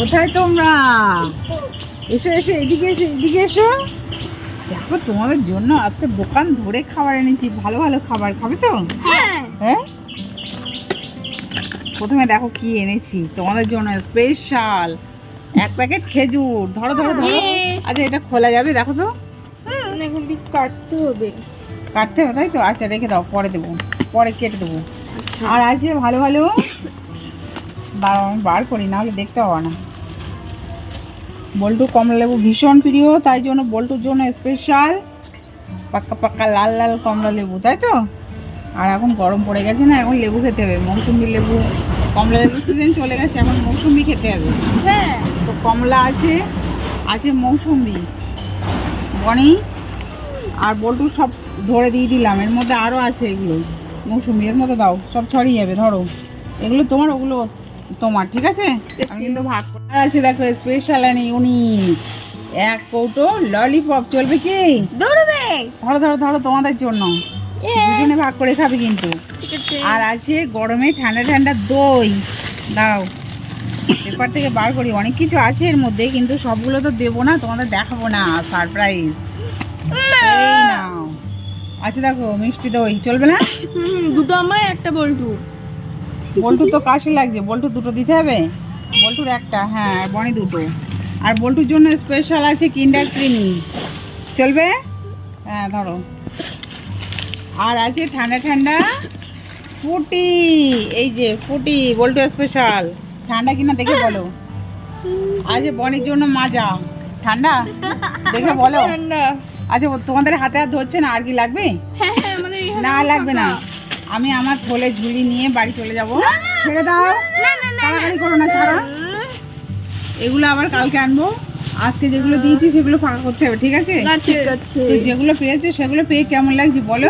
কোথায় তোমরা? এসো এসো এদিকে এসো এদিকে এসো। দেখো তোমাদের জন্য আজকে দোকান ধরে খাবার এনেছি। ভালো ভালো খাবার খাবে তো? হ্যাঁ। হ্যাঁ? প্রথমে দেখো কি এনেছি। তোমাদের জন্য স্পেশাল এক প্যাকেট খেজুর। ধরো ধরো ধরো। ইয়ে। আচ্ছা এটা খোলা যাবে দেখো তো। মানে এখন দিক কাটতে হবে। কাটতে হবে তাই তো? আচ্ছা রেখে দাও পরে দেবো। পরে কেটে দেবো। আচ্ছা। আর আছে ভালো ভালো। দাঁড়াও আমি বার করি না হলে দেখতে পাবো না। বল্টু কমলা লেবু ভীষণ প্রিয় তাই জন্য বল্টুর জন্য স্পেশাল পাক্কা পাক্কা লাল লাল কমলা লেবু তাই তো? আর এখন গরম পড়ে গেছে না এখন লেবু খেতে হবে। মৌসুমি লেবু কমলা লেবু সিজন চলে গেছে এখন মৌসুমি খেতে হবে। হ্যাঁ। তো কমলা আছে আছে মৌসুমি বনি আর বল্টু সব ধরে দিয়ে দিলাম। এর মধ্যে আরও আছে এগুলো মৌসুমি এর মধ্যে দাও সব ছড়িয়ে যাবে ধরো। এগুলো তোমার ওগুলো তোমার ঠিক আছে? আমি কিন্তু ভাগ করে। আর আছে দেখো স্পেশাল অ্যান্ড ইউনিক এক কৌটো ললিপপ চলবে কি? দৌড়বে। ধরো ধরো ধরো তোমাদের জন্য। দুজনে ভাগ করে খাবে কিন্তু। আর আছে গরমে ঠান্ডা ঠান্ডা দই। দাও। পেপার থেকে বার করি। অনেক কিছু আছে এর মধ্যে কিন্তু সবগুলো তো দেবো না তোমাদের দেখাবো না। সারপ্রাইজ এই নাও। আচ্ছা দেখো মিষ্টি দই। চলবে না? হুম, দুটো আমার একটা বল্টু। বল্টু তো কাশি লাগছে। বল্টু দুটো দিতে হবে? বল্টুর একটা হ্যাঁ বনি দুটো। আর বল্টুর জন্য স্পেশাল আছে কিন্ডার ক্রিমি চলবে? হ্যাঁ ধরো। আর আছে ঠান্ডা ঠান্ডা ফুটি। এই যে ফুটি বল্টু স্পেশাল ঠান্ডা কিনা দেখে বলো। আছে বনির জন্য মাজা। ঠান্ডা? দেখে বলো। আচ্ছা তোমাদের হাতে হাত ধরছে না আর কি লাগবে? হ্যাঁ হ্যাঁ না লাগবে না। আমি আমার থলে ঝুলি নিয়ে বাড়ি চলে যাব। ছেড়ে দাও। তাড়াতাড়ি করো না ছাড়া। এগুলো আবার কালকে আনব। আজকে যেগুলো দিয়েছি সেগুলো ফাঁকা করতে হবে ঠিক আছে? ঠিক আছে। তো যেগুলো পেয়েছ সেগুলো পেয়ে কেমন লাগছে বলো?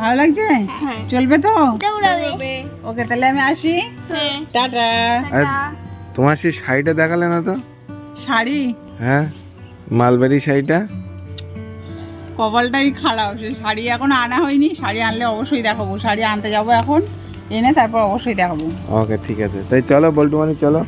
ভালো লাগছে? হ্যাঁ। চলবে তো? দৌড়াবে। ওকে তাহলে আমি আসি। হ্যাঁ। টাটা। তোমার সেই শাড়িটা দেখালে না তো? শাড়ি? হ্যাঁ মালবাড়ি শাড়িটা? কপালটাই খারাপ। সে শাড়ি এখন আনা হয়নি, শাড়ি আনলে অবশ্যই দেখাবো। শাড়ি আনতে যাব এখন, এনে তারপর অবশ্যই দেখাবো। ওকে ঠিক আছে। তাই চলো, বল্টু মানে চলো।